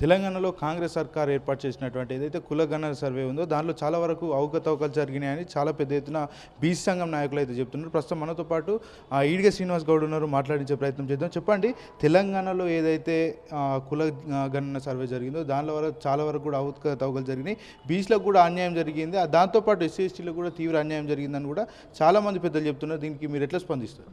తెలంగాణలో కాంగ్రెస్ సర్కార్ ఏర్పాటు చేసినటువంటి ఏదైతే కులగణన సర్వే ఉందో దానిలో చాలా వరకు అవకతవకలు జరిగినాయని చాలా పెద్ద ఎత్తున బీసీ సంఘం నాయకులు అయితే చెప్తున్నారు. ప్రస్తుతం మనతో పాటు ఆ, ఈడిగ శ్రీనివాస్ గౌడ్ ఉన్నారు. మాట్లాడించే ప్రయత్నం చేద్దాం. చెప్పండి తెలంగాణలో ఏదైతే కుల గణన సర్వే జరిగిందో దానిలో వరకు చాలా వరకు కూడా అవకతవకలు జరిగినాయి. బీసీలకు కూడా అన్యాయం జరిగింది. దాంతోపాటు ఎస్సీ ఎస్టీలకు కూడా తీవ్ర అన్యాయం జరిగిందని కూడా చాలా మంది పెద్దలు చెప్తున్నారు. దీనికి మీరు ఎట్లా స్పందిస్తారు?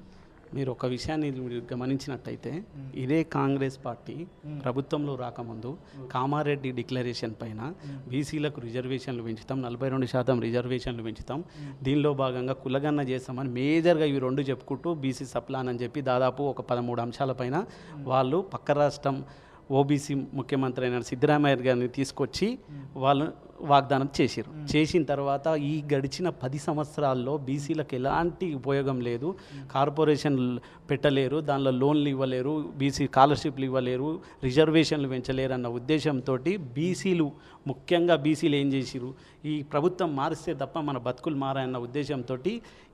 మీరు ఒక విషయాన్ని మీరు గమనించినట్టయితే ఇదే కాంగ్రెస్ పార్టీ ప్రభుత్వంలో రాకముందు కామారెడ్డి డిక్లరేషన్ పైన బీసీలకు రిజర్వేషన్లు పెంచుతాం నలభై రెండు శాతం రిజర్వేషన్లు పెంచుతాం. దీనిలో భాగంగా కులగన్న చేస్తామని మేజర్గా ఇవి రెండు చెప్పుకుంటూ బీసీ సప్లాన్ అని చెప్పి దాదాపు ఒక పదమూడు అంశాలపైన వాళ్ళు పక్క రాష్ట్రం ఓబీసీ ముఖ్యమంత్రి అయిన సిద్ధరామయ్య గారిని తీసుకొచ్చి వాళ్ళు వాగ్దానం చేశారు. చేసిన తర్వాత ఈ గడిచిన పది సంవత్సరాల్లో బీసీలకు ఎలాంటి ఉపయోగం లేదు. కార్పొరేషన్ పెట్టలేరు దానిలో లోన్లు ఇవ్వలేరు బీసీ స్కాలర్షిప్లు ఇవ్వలేరు రిజర్వేషన్లు పెంచలేరు అన్న ఉద్దేశంతో బీసీలు ముఖ్యంగా బీసీలు ఏం చేసిరు ఈ ప్రభుత్వం మారిస్తే తప్ప మన బతుకులు మారాయన్న ఉద్దేశంతో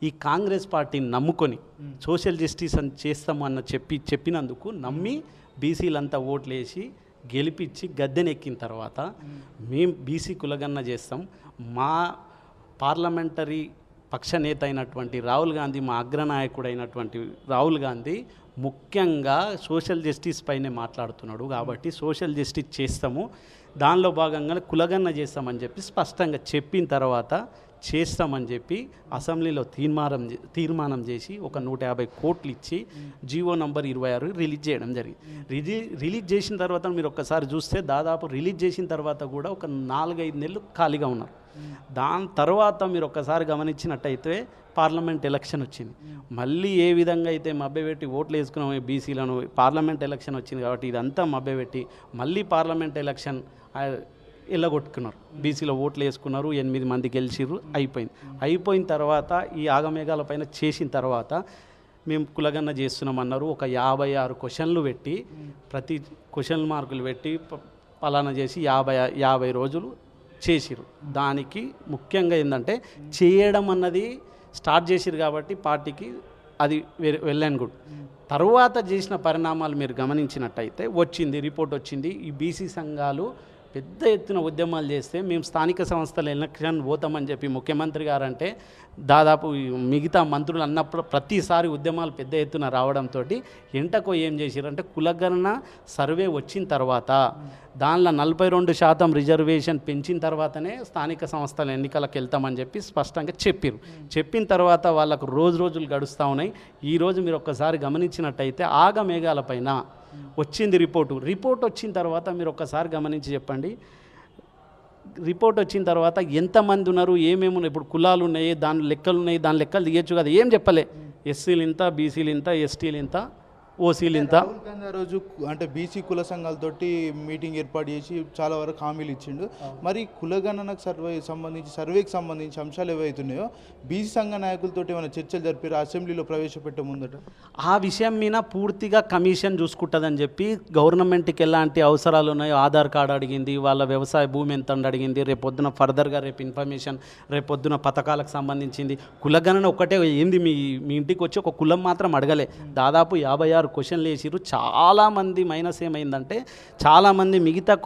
ఈ కాంగ్రెస్ పార్టీని నమ్ముకొని సోషల్ జస్టిస్ అని చేస్తాము అన్న చెప్పి చెప్పినందుకు నమ్మి బీసీలంతా ఓట్లు వేసి గెలిపించి గద్దెనెక్కిన తర్వాత మేం బీసీ కులగన్న చేస్తాం. మా పార్లమెంటరీ పక్షనేత అయినటువంటి రాహుల్ గాంధీ మా అగ్రనాయకుడు అయినటువంటి రాహుల్ గాంధీ ముఖ్యంగా సోషల్ జస్టిస్ పైనే మాట్లాడుతున్నాడు కాబట్టి సోషల్ జస్టిస్ చేస్తాము. దానిలో భాగంగా కులగన్న చేస్తామని చెప్పి స్పష్టంగా చెప్పిన తర్వాత చేస్తామని చెప్పి అసెంబ్లీలో తీర్మానం చే- తీర్మానం చేసి ఒక నూట యాభై కోట్లు ఇచ్చి జీవో నంబర్ ఇరవై ఆరు రిలీజ్ చేయడం జరిగింది. రిలీ రిలీజ్ చేసిన తర్వాత మీరు ఒక్కసారి చూస్తే దాదాపు రిలీజ్ చేసిన తర్వాత కూడా ఒక నాలుగైదు నెలలు ఖాళీగా ఉన్నారు. దాని తర్వాత మీరు ఒక్కసారి గమనించినట్టయితే పార్లమెంట్ ఎలక్షన్ వచ్చింది. మళ్ళీ ఏ విధంగా అయితే మభ్యపెట్టి ఓట్లు వేసుకున్నాము బీసీలను పార్లమెంట్ ఎలక్షన్ వచ్చింది కాబట్టి ఇదంతా మభ్యపెట్టి మళ్ళీ పార్లమెంట్ ఎలక్షన్ ఆ, బీసీలో ఓట్లు వేసుకున్నారు ఎనిమిది మంది గెలిచిర్రు అయిపోయింది. అయిపోయిన తర్వాత ఈ ఆగమేఘాల పైన చేసిన తర్వాత మేము కులగన్న చేస్తున్నామన్నారు. ఒక యాభై ఆరు క్వశ్చన్లు పెట్టి ప్రతి క్వశ్చన్ మార్కులు పెట్టి పలానా చేసి యాభై యాభై రోజులు చేసిరు దానికి ముఖ్యంగా ఏంటంటే చేయడం అన్నది స్టార్ట్ చేసిరు కాబట్టి పార్టీకి అది వెల్ అండ్ గుడ్ తర్వాత చేసిన పరిణామాలు మీరు గమనించినట్టయితే వచ్చింది రిపోర్ట్ వచ్చింది. ఈ బీసీ సంఘాలు పెద్ద ఎత్తున ఉద్యమాలు చేస్తే మేము స్థానిక సంస్థల ఎలక్షన్ పోతామని చెప్పి ముఖ్యమంత్రి గారు అంటే దాదాపు మిగతా మంత్రులు అన్నప్పుడు ప్రతిసారి ఉద్యమాలు పెద్ద ఎత్తున రావడంతో ఎంటకో ఏం చేశారంటే కులగణన సర్వే వచ్చిన తర్వాత దానిలో నలభై రెండు శాతం రిజర్వేషన్ పెంచిన తర్వాతనే స్థానిక సంస్థల ఎన్నికలకు వెళ్తామని చెప్పి స్పష్టంగా చెప్పారు చెప్పిన తర్వాత వాళ్ళకు రోజు రోజులు గడుస్తూ ఉన్నాయి. ఈరోజు మీరు ఒక్కసారి గమనించినట్టయితే ఆగ మేఘాలపైన వచ్చింది రిపోర్టు. రిపోర్ట్ వచ్చిన తర్వాత మీరు ఒక్కసారి గమనించి చెప్పండి. రిపోర్ట్ వచ్చిన తర్వాత ఎంతమంది ఉన్నారు ఏమేమి ఉన్నాయి? ఇప్పుడు కులాలు ఉన్నాయి దాని లెక్కలు ఉన్నాయి దాని లెక్కలు తీయచ్చు కదా ఏం చెప్పలే? ఎస్సీలు ఇంత బీసీలు ఇంత ఎస్టీలు ఇంత. ఓసీలు ఇంత. రోజు అంటే బీసీ కుల సంఘాలతోటి మీటింగ్ ఏర్పాటు చేసి చాలా వరకు హామీలు ఇచ్చిండు. మరి కులగణనకు సర్వే సంబంధించి సర్వేకి సంబంధించి అంశాలు ఏవైతున్నాయో బీసీ సంఘ నాయకులతో ఏమైనా చర్చలు జరిపారు? అసెంబ్లీలో ప్రవేశపెట్టే ముందట. ఆ విషయం మీద పూర్తిగా కమిషన్ చూసుకుంటుందని చెప్పి గవర్నమెంట్కి ఎలాంటి అవసరాలు ఉన్నాయో ఆధార్ కార్డు అడిగింది వాళ్ళ వ్యవసాయ భూమి ఎంత అడిగింది రేపు పొద్దున ఫర్దర్గా రేపు ఇన్ఫర్మేషన్ రేపు పొద్దున పథకాలకు సంబంధించింది. కులగణన ఒకటే ఏంది? మీ మీ ఇంటికి వచ్చి ఒక కులం మాత్రం అడగలే. దాదాపు యాభై ఆరు క్వశ్చన్లు వేసిర్రు. చాలామంది మైనస్ ఏమైందంటే చాలామంది మిగతా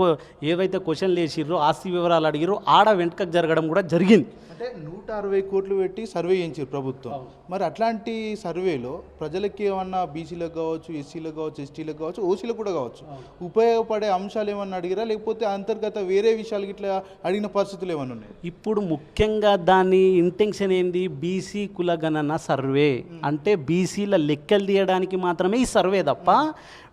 ఏవైతే క్వశ్చన్లు వేసిర్రో ఆస్తి వివరాలు అడిగిరో ఆడ వెంటకకు జరగడం కూడా జరిగింది. నూట అరవై కోట్లు పెట్టి సర్వే చేయించారు ప్రభుత్వం. మరి అట్లాంటి సర్వేలో ప్రజలకి ఏమన్నా బీసీలకు కావచ్చు ఎస్సీలకు కావచ్చు ఎస్టీలకు కావచ్చు ఓసీలకు కూడా కావచ్చు ఉపయోగపడే అంశాలు ఏమన్నా అడిగిరా? లేకపోతే అంతర్గత వేరే విషయాలు ఇట్లా అడిగిన పరిస్థితులు ఏమన్నా ఉన్నాయి? ఇప్పుడు ముఖ్యంగా దాని ఇంటెన్షన్ ఏంది? బీసీ కులగణన సర్వే. అంటే బీసీల లెక్కలు తీయడానికి మాత్రమే ఈ సర్వే తప్ప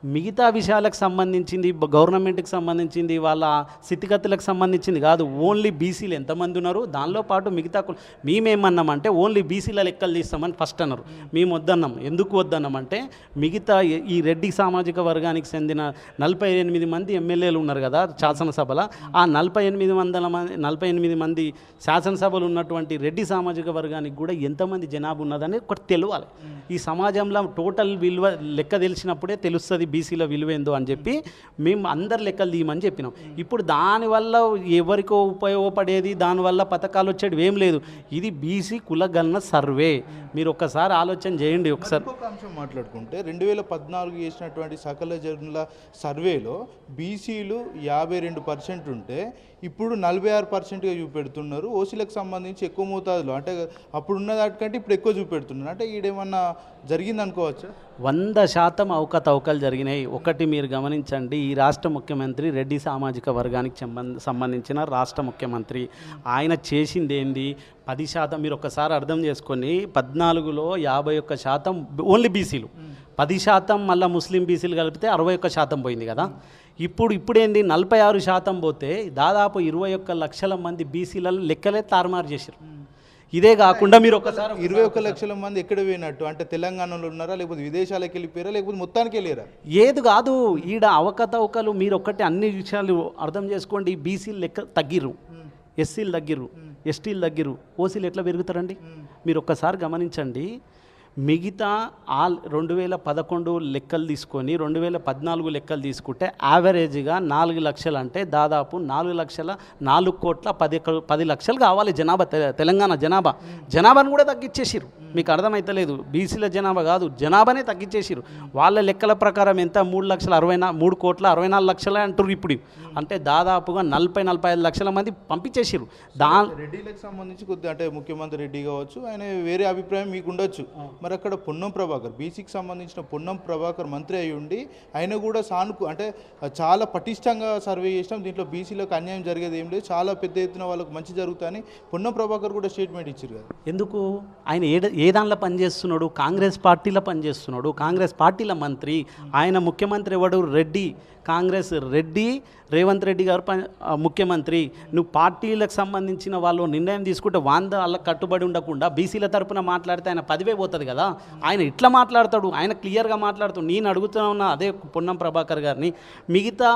మిగతా విషయాలకు సంబంధించింది గవర్నమెంట్కి సంబంధించింది వాళ్ళ స్థితిగతులకు సంబంధించింది కాదు. ఓన్లీ బీసీలు ఎంతమంది ఉన్నారు? దానిలో పాటు మిగతా మేమేమన్నామంటే ఓన్లీ బీసీల లెక్కలు తీస్తామని ఫస్ట్ అన్నారు. మేము వద్దన్నాం. ఎందుకు వద్దన్నాం అంటే మిగతా ఈ- ఈ రెడ్డి సామాజిక వర్గానికి చెందిన నలభై ఎనిమిది మంది ఎమ్మెల్యేలు ఉన్నారు కదా శాసనసభలో. ఆ నలభై ఎనిమిది వందల మంది నలభై ఎనిమిది మంది శాసనసభలు ఉన్నటువంటి రెడ్డి సామాజిక వర్గానికి కూడా ఎంతమంది జనాభా ఉన్నదని ఒకటి తెలియాలి ఈ సమాజంలో టోటల్ విలువ లెక్క తెలిసినప్పుడే తెలుస్తుంది బీసీల విలువ ఏందో అని చెప్పి మేము అందరు లెక్కలు తీయమని చెప్పినాం. ఇప్పుడు దానివల్ల ఎవరికో ఉపయోగపడేది దానివల్ల పథకాలు వచ్చేవి ఏం లేదు. ఇది బీసీ కులగణన సర్వే. మీరు ఒక్కసారి ఆలోచన చేయండి ఒకసారి. ఇంకొక అంశం మాట్లాడుకుంటే రెండు వేల పద్నాలుగు చేసినటువంటి సకల జనుల సర్వేలో బీసీలు యాభై రెండు పర్సెంట్ ఉంటే ఇప్పుడు నలభై ఆరు పర్సెంట్గా చూపెడుతున్నారు. ఓసీలకు సంబంధించి ఎక్కువ మోతాదులో అంటే అప్పుడు ఉన్న దాటికంటే ఇప్పుడు ఎక్కువ చూపెడుతున్నారు. అంటే ఈడేమన్నా జరిగింది అనుకోవచ్చా వంద శాతం అవకతవకలు జరిగినాయి. ఒకటి మీరు గమనించండి. ఈ రాష్ట్ర ముఖ్యమంత్రి రెడ్డి సామాజిక వర్గానికి సంబంధ సంబంధించిన రాష్ట్ర ముఖ్యమంత్రి. ఆయన చేసింది ఏంది పది శాతం మీరు ఒకసారి అర్థం చేసుకొని పద్నాలుగులో యాభై ఒక్క శాతం ఓన్లీ బీసీలు. పది శాతం మళ్ళీ ముస్లిం బీసీలు కలిపితే అరవై ఒక్క శాతం పోయింది కదా. ఇప్పుడు ఇప్పుడేంది? నలభై ఆరు శాతం పోతే దాదాపు ఇరవై ఒక్క లక్షల మంది బీసీలలో లెక్కలే తారుమారు చేశారు. ఇదే కాకుండా మీరు ఒకసారి ఇరవై ఒక్క లక్షల మంది ఎక్కడ పోయినట్టు? అంటే తెలంగాణలో ఉన్నారా? లేకపోతే విదేశాలకు వెళ్ళిపోయారా? లేకపోతే మొత్తానికి వెళ్ళారా? ఏది కాదు. ఈడ అవకతవకలు మీరు ఒక్కటి అన్ని విషయాలు అర్థం చేసుకోండి. బీసీలు లెక్క తగ్గిర్రు. ఎస్సీలు తగ్గిర్రు. ఎస్టీలు తగ్గిర్రు. ఓసీలు ఎట్లా పెరుగుతారండి? మీరు ఒక్కసారి గమనించండి. మిగతా ఆల్ రెండు వేల పదకొండు లెక్కలు తీసుకొని రెండు వేల పద్నాలుగు లెక్కలు తీసుకుంటే యావరేజ్గా నాలుగు లక్షలు అంటే దాదాపు నాలుగు లక్షల నాలుగు కోట్ల పది పది లక్షలు కావాలి జనాభా తెలంగాణ జనాభా. జనాభాను కూడా తగ్గించేసిరు మీకు అర్థమైతలేదు. బీసీల జనాభా కాదు జనాభానే తగ్గించేసిరు వాళ్ళ లెక్కల ప్రకారం ఎంత? మూడు లక్షల అరవై నా మూడు కోట్ల అరవై నాలుగు లక్షలే అంటారు ఇప్పుడు. అంటే దాదాపుగా నలభై నలభై ఐదు లక్షల మంది పంపించేసిరు దా రెడ్డిలకు సంబంధించి కొద్దిగా అంటే ముఖ్యమంత్రి రెడ్డి కావచ్చు ఆయన వేరే అభిప్రాయం మీకు ఉండొచ్చు. మరి అక్కడ పొన్నం ప్రభాకర్ బీసీకి సంబంధించిన పొన్నం ప్రభాకర్ మంత్రి అయి ఉండి ఆయన కూడా సానుకు అంటే చాలా పటిష్టంగా సర్వే చేసినాం. దీంట్లో బీసీలకు అన్యాయం జరిగేది ఏం లేదు. చాలా పెద్ద ఎత్తున వాళ్ళకు మంచి జరుగుతాయని పొన్నం ప్రభాకర్ కూడా స్టేట్మెంట్ ఇచ్చారు కదా. ఎందుకు? ఆయన ఏ ఏ దానిలో పనిచేస్తున్నాడు? కాంగ్రెస్ పార్టీలో పనిచేస్తున్నాడు. కాంగ్రెస్ పార్టీల మంత్రి. ఆయన ముఖ్యమంత్రి ఎవడు రెడ్డి. కాంగ్రెస్ రెడ్డి రేవంత్ రెడ్డి గారు ముఖ్యమంత్రి. నువ్వు పార్టీలకు సంబంధించిన వాళ్ళు నిర్ణయం తీసుకుంటే వంద వాళ్ళకి కట్టుబడి ఉండకుండా బీసీల తరపున మాట్లాడితే ఆయన పదివే పోతుంది కదా. ఆయన ఇట్లా మాట్లాడతాడు ఆయన క్లియర్గా మాట్లాడుతాడు నేను అడుగుతున్నా అదే పొన్నం ప్రభాకర్ గారిని. మిగతా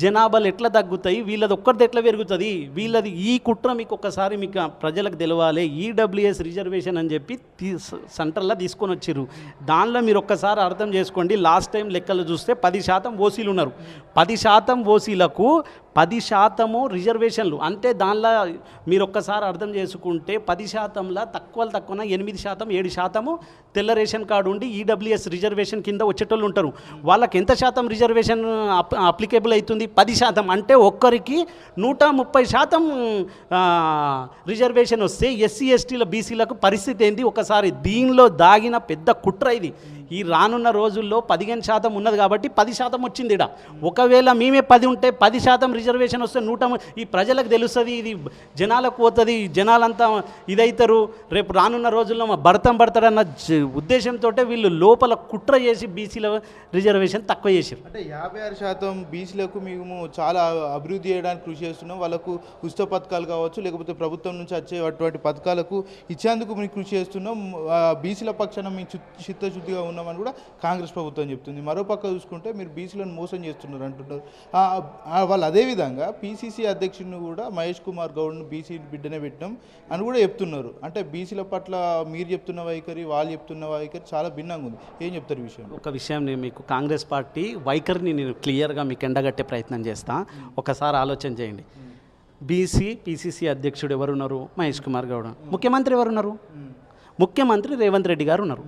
జనాభాలు ఎట్లా తగ్గుతాయి? వీళ్ళది ఒక్కరిది ఎట్లా పెరుగుతుంది? వీళ్ళది ఈ కుట్ర మీకు ఒక్కసారి మీకు ప్రజలకు తెలవాలి. ఈడబ్ల్యూఎస్ రిజర్వేషన్ అని చెప్పి తీ సెంటర్లో తీసుకొని వచ్చారు దానిలో మీరు ఒక్కసారి అర్థం చేసుకోండి. లాస్ట్ టైం లెక్కలు చూస్తే పది శాతం ఓసీలు ఉన్నారు. పది శాతం ఓసీలకు పది శాతము రిజర్వేషన్లు. అంటే దానిలో మీరు ఒక్కసారి అర్థం చేసుకుంటే పది శాతంలో తక్కువ తక్కువ ఎనిమిది శాతం ఏడు శాతము తెల్ల రేషన్ కార్డు ఉండి ఈడబ్ల్యూఎస్ రిజర్వేషన్ కింద వచ్చేటోళ్ళు ఉంటారు. వాళ్ళకి ఎంత శాతం రిజర్వేషన్ అప్ అప్లికేబుల్ అవుతుంది పది శాతం. అంటే ఒక్కరికి నూట ముప్పై శాతం రిజర్వేషన్ వస్తే ఎస్సీ ఎస్టీల బీసీలకు పరిస్థితి ఏంది? ఒకసారి దీనిలో దాగిన పెద్ద కుట్ర ఇది. ఈ రానున్న రోజుల్లో పదిహేను శాతం ఉన్నది కాబట్టి పది శాతం వచ్చింది ఇడ ఒకవేళ మేమే పది ఉంటే పది శాతం రిజర్వేషన్ వస్తే నూట ఈ ప్రజలకు తెలుస్తుంది ఇది జనాలకు పోతుంది జనాలంతా ఇదైతారు. రేపు రానున్న రోజుల్లో మా భర్తం పడతాడన్న జ- ఉద్దేశంతో వీళ్ళు లోపల కుట్ర చేసి బీసీల రిజర్వేషన్ తక్కువ చేసారు అంటే యాభై ఆరు శాతం బీసీలకు మేము చాలా అభివృద్ధి చేయడానికి కృషి చేస్తున్నాం. వాళ్ళకు ఉచిత పథకాలు కావచ్చు లేకపోతే ప్రభుత్వం నుంచి వచ్చే అటువంటి పథకాలకు ఇచ్చేందుకు మేము కృషి చేస్తున్నాం. బీసీల పక్షాన మేము చిత్తశుద్ధిగా ఉన్నాం. ఉన్నామని కూడా కాంగ్రెస్ ప్రభుత్వం చెప్తుంది. మరో పక్క చూసుకుంటే మీరు బీసీలను మోసం చేస్తున్నారు అంటున్నారు. వాళ్ళు అదేవిధంగా పీసీసీ అధ్యక్షుడిని కూడా మహేష్ కుమార్ గౌడ్ను బీసీ బిడ్డనే పెట్టినాం అని కూడా చెప్తున్నారు. అంటే బీసీల పట్ల మీరు చెప్తున్న వైఖరి వాళ్ళు చెప్తున్న వైఖరి చాలా భిన్నంగా ఉంది. ఏం చెప్తారు విషయం ఒక విషయం నేను మీకు కాంగ్రెస్ పార్టీ వైఖరిని నేను క్లియర్గా మీకు ఎండగట్టే ప్రయత్నం చేస్తా. ఒకసారి ఆలోచన చేయండి. బీసీ పీసీసీ అధ్యక్షుడు ఎవరున్నారు? మహేష్ కుమార్ గౌడ్. ముఖ్యమంత్రి ఎవరున్నారు? ముఖ్యమంత్రి రేవంత్ రెడ్డి గారు ఉన్నారు.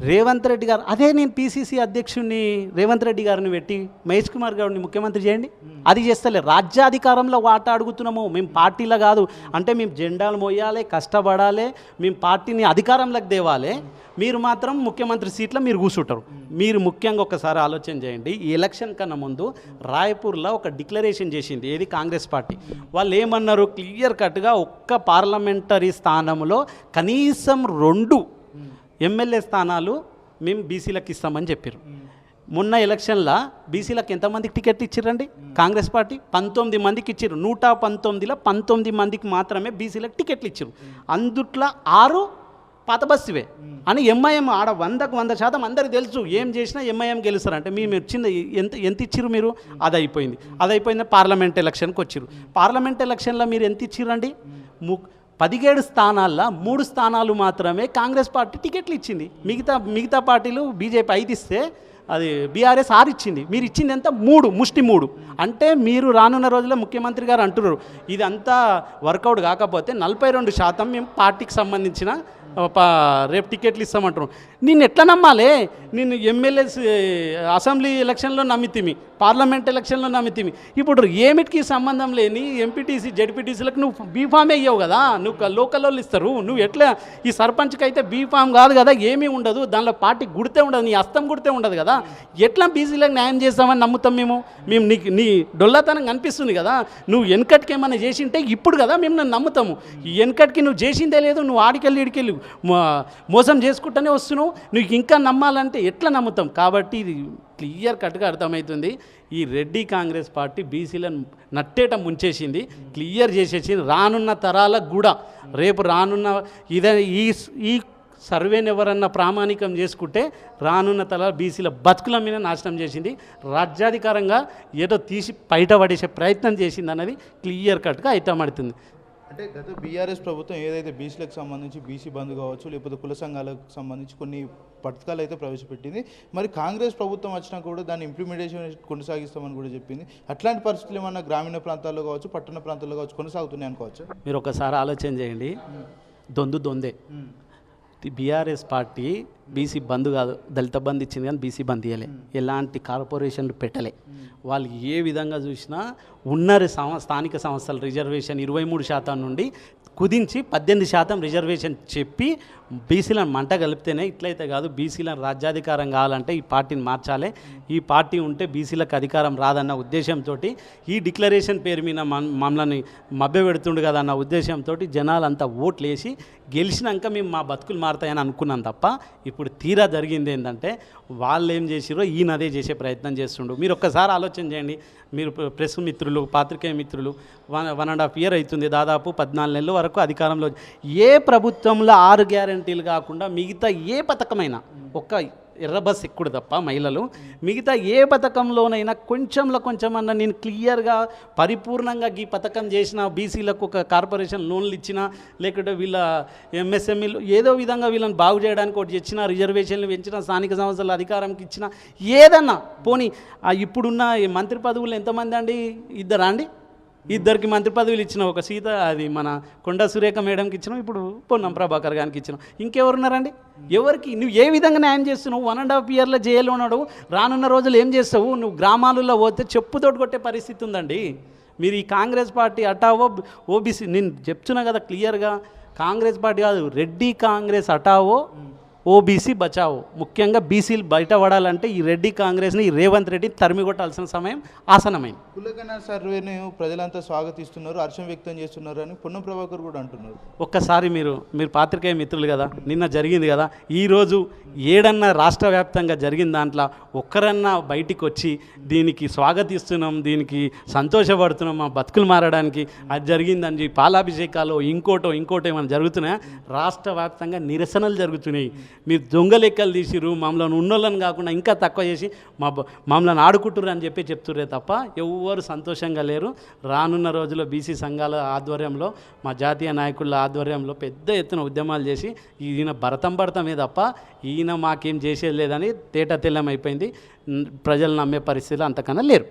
రేవంత్ రెడ్డి గారు అదే నేను పీసీసీ అధ్యక్షుడిని రేవంత్ రెడ్డి గారిని పెట్టి మహేష్ కుమార్ గౌడ్ని ముఖ్యమంత్రి చేయండి. అది చేస్తలే. రాజ్యాధికారంలో వాటా అడుగుతున్నాము. మేము పార్టీలో కాదు. అంటే మేము జెండాలు మోయాలి కష్టపడాలి మేము పార్టీని అధికారంలోకి తేవాలి. మీరు మాత్రం ముఖ్యమంత్రి సీట్లో మీరు కూర్చుంటారు. మీరు ముఖ్యంగా ఒకసారి ఆలోచన చేయండి. ఈ ఎలక్షన్ కన్నా ముందు రాయపూర్లో ఒక డిక్లరేషన్ చేసింది. ఏది? Congress party. వాళ్ళు ఏమన్నారు? క్లియర్ కట్గా ఒక్క పార్లమెంటరీ స్థానంలో కనీసం రెండు ఎమ్మెల్యే స్థానాలు మేము బీసీలకు ఇస్తామని చెప్పారు మొన్న ఎలక్షన్లో బీసీలకు ఎంతమందికి టికెట్ ఇచ్చిర్రండి? కాంగ్రెస్ పార్టీ పంతొమ్మిది మందికి ఇచ్చారు నూట పంతొమ్మిదిలో పంతొమ్మిది మందికి మాత్రమే బీసీలకు టికెట్లు ఇచ్చారు అందుట్లో ఆరు పాత బస్సువే. అని ఎంఐఎం ఆడ వందకు వంద శాతం అందరికి తెలుసు. ఏం చేసినా ఎంఐఎం గెలుస్తారు అంటే మేము వచ్చింది ఎంత ఎంత ఇచ్చిర్రు మీరు? అది అయిపోయింది. అది అయిపోయింది పార్లమెంట్ ఎలక్షన్కి వచ్చిర్రు. పార్లమెంట్ ఎలక్షన్లో మీరు ఎంత ఇచ్చిర్రండి? ము పదిహేడు స్థానాల్లో మూడు స్థానాలు మాత్రమే కాంగ్రెస్ పార్టీ టికెట్లు ఇచ్చింది. మిగతా మిగతా పార్టీలు బీజేపీ ఐదు ఇస్తే అది బీఆర్ఎస్ ఆరు ఇచ్చింది. మీరు ఇచ్చింది ఎంత? మూడు ముష్టి మూడు. అంటే మీరు రానున్న రోజుల్లో ముఖ్యమంత్రి గారు అంటున్నారు ఇది అంతా వర్కౌట్ కాకపోతే నలభై రెండు శాతం మేము పార్టీకి సంబంధించిన రేపు టికెట్లు ఇస్తామంటున్నాం నిన్ను ఎట్లా నమ్మాలి? నిన్ను ఎమ్మెల్యేస్ అసెంబ్లీ ఎలక్షన్లో నమ్మితిమి. పార్లమెంట్ ఎలక్షన్లో నమ్మితివి ఇప్పుడు ఏమిటికి సంబంధం లేని ఎంపీటీసీ జడ్పీటీసీలకు నువ్వు బీఫామే అయ్యావు కదా? నువ్వు లోకల్ వాళ్ళు ఇస్తారు. నువ్వు ఎట్లా ఈ సర్పంచ్కి అయితే బీఫామ్ కాదు కదా? ఏమీ ఉండదు. దానిలో పార్టీ గుడితే ఉండదు. నీ అస్తం గుడితే ఉండదు కదా? ఎట్లా బీసీలకు న్యాయం చేస్తామని నమ్ముతాం మేము? మేము నీకు నీ డొల్లతనం కనిపిస్తుంది కదా? నువ్వు వెనకటికి ఏమైనా చేసింటే ఇప్పుడు కదా మేము నన్ను నమ్ముతాము. ఈ వెనకటికి నువ్వు చేసిందే లేదు. నువ్వు ఆడికెళ్ళి ఇడికెళ్ళి మోసం చేసుకుంటూనే వస్తున్నావు. నువ్వు ఇంకా నమ్మాలంటే ఎట్లా నమ్ముతాం? కాబట్టి ఇది క్లియర్ కట్గా అర్థమవుతుంది. ఈ రెడ్డి కాంగ్రెస్ పార్టీ బీసీలను నట్టేట ముంచేసింది. క్లియర్ చేసేసింది. రానున్న తరాలకు కూడా రేపు రానున్న ఇదే ఈ ఈ సర్వేని ఎవరన్నా ప్రామాణికం చేసుకుంటే రానున్న తల బీసీల బతుకుల మీద నాశనం చేసింది. రాజ్యాధికారంగా ఏదో తీసి బయట పడేసే ప్రయత్నం చేసింది అన్నది క్లియర్ కట్గా అయితమడుతుంది అంటే గత బీఆర్ఎస్ ప్రభుత్వం ఏదైతే బీసీలకు సంబంధించి బీసీ బంద్ కావచ్చు లేకపోతే కుల సంఘాలకు సంబంధించి కొన్ని పథకాలు అయితే ప్రవేశపెట్టింది. మరి కాంగ్రెస్ ప్రభుత్వం వచ్చినా కూడా దాన్ని ఇంప్లిమెంటేషన్ కొనసాగిస్తామని కూడా చెప్పింది. అట్లాంటి పరిస్థితులు ఏమన్నా గ్రామీణ ప్రాంతాల్లో కావచ్చు పట్టణ ప్రాంతాల్లో కావచ్చు కొనసాగుతున్నాయి అనుకోవచ్చు? మీరు ఒకసారి ఆలోచన చేయండి. దొందు దొందే. బీఆర్ఎస్ పార్టీ బీసీ బంద్ కాదు దళిత బంద్ ఇచ్చింది కానీ బీసీ బంద్ ఇవ్వలే ఎలాంటి కార్పొరేషన్లు పెట్టలే. వాళ్ళు ఏ విధంగా చూసినా ఉన్నరి సం- స్థానిక సంస్థల రిజర్వేషన్ ఇరవై మూడు శాతం నుండి కుదించి పద్దెనిమిది శాతం రిజర్వేషన్ చెప్పి బీసీలను మంట కలిపితేనే ఇట్లయితే కాదు బీసీలను రాజ్యాధికారం కావాలంటే ఈ పార్టీని మార్చాలి. ఈ పార్టీ ఉంటే బీసీలకు అధికారం రాదన్న ఉద్దేశంతో ఈ డిక్లరేషన్ పేరు మీద మమ్మల్ని మభ్య పెడుతుండు కదా అన్న ఉద్దేశంతో జనాలంతా ఓట్లు వేసి గెలిచినాక మేము మా బతుకులు మారుతాయని అనుకున్నాం తప్ప ఇప్పుడు తీరా జరిగింది ఏంటంటే వాళ్ళు ఏం చేసిరో ఈయన అదే చేసే ప్రయత్నం చేస్తుండు. మీరు ఒక్కసారి ఆలోచన చేయండి. మీరు ప్రెస్ మిత్రులు పాత్రికేయ మిత్రులు one one and half year అవుతుంది దాదాపు పద్నాలుగు నెలల వరకు అధికారంలో. ఏ ప్రభుత్వంలో ఆరు గ్యారంటీలు కాకుండా మిగతా ఏ పథకమైనా ఒక్క ఎర్ర బస్ ఎక్కుడు తప్ప మహిళలు. మిగతా ఏ పథకంలోనైనా కొంచెంలో కొంచెమన్నా నేను క్లియర్గా పరిపూర్ణంగా ఈ పథకం చేసిన బీసీలకు ఒక కార్పొరేషన్ లోన్లు ఇచ్చినా లేకుంటే వీళ్ళ ఎంఎస్ఎంఈలు ఏదో విధంగా వీళ్ళని బాగు చేయడానికి ఒకటి ఇచ్చిన రిజర్వేషన్లు పెంచిన స్థానిక సంస్థల అధికారంకి ఇచ్చిన ఏదన్నా పోనీ ఇప్పుడున్న మంత్రి పదవులు ఎంతమంది అండి? ఇద్దరా అండి? ఇద్దరికి మంత్రి పదవులు ఇచ్చిన ఒక సీత అది మన కొండ సురేఖ మేడంకి ఇచ్చినాం ఇప్పుడు పొన్నం ప్రభాకర్ గారికి ఇచ్చినాం ఇంకెవరున్నారండి? ఎవరికి? నువ్వు ఏ విధంగా న్యాయం చేస్తున్నావు? వన్ అండ్ హాఫ్ ఇయర్లో జైల్లో ఉన్నాడు. రానున్న రోజులు ఏం చేస్తావు? నువ్వు గ్రామాలలో పోతే చెప్పుతోటి కొట్టే పరిస్థితి ఉందండి. మీరు ఈ కాంగ్రెస్ పార్టీ అటావో ఓబీసీ నేను చెప్తున్నా కదా క్లియర్గా. కాంగ్రెస్ పార్టీ కాదు రెడ్డి కాంగ్రెస్ అటావో ఓబీసీ బచావో. ముఖ్యంగా బీసీలు బయట పడాలంటే ఈ రెడ్డి కాంగ్రెస్ని ఈ రేవంత్ రెడ్డి తరిమి కొట్టాల్సిన సమయం ఆసనమైంది కులగణ సర్వేను ప్రజలంతా స్వాగతిస్తున్నారు హర్షం వ్యక్తం చేస్తున్నారు అని పొన్నం ప్రభాకర్ కూడా అంటున్నారు. ఒక్కసారి మీరు మీరు పాత్రికేయ మిత్రులు కదా నిన్న జరిగింది కదా ఈరోజు ఏడన్నా రాష్ట్ర వ్యాప్తంగా జరిగిన దాంట్లో ఒక్కరన్నా బయటికి వచ్చి దీనికి స్వాగతిస్తున్నాం దీనికి సంతోషపడుతున్నాం మా బతుకులు మారడానికి అది జరిగిందని చెప్పి పాలాభిషేకాలు ఇంకోటో ఇంకోటో ఏమైనా జరుగుతున్నాయా? రాష్ట్ర వ్యాప్తంగా నిరసనలు జరుగుతున్నాయి. మీరు దొంగ లెక్కలు తీసిరు మమ్మల్ని ఉన్నోళ్ళని కాకుండా ఇంకా తక్కువ చేసి మా బ- మమ్మల్ని ఆడుకుంటుర్రు అని చెప్పి చెప్తుర్రే తప్ప ఎవ్వరు సంతోషంగా లేరు. రానున్న రోజుల్లో బీసీ సంఘాల ఆధ్వర్యంలో మా జాతీయ నాయకుల ఆధ్వర్యంలో పెద్ద ఎత్తున ఉద్యమాలు చేసి ఈయన భరతం భరతమే తప్ప ఈయన మాకేం చేసేది లేదని తేట తెల్లం అయిపోయింది ప్రజలు నమ్మే పరిస్థితులు అంతకన్నా లేరు.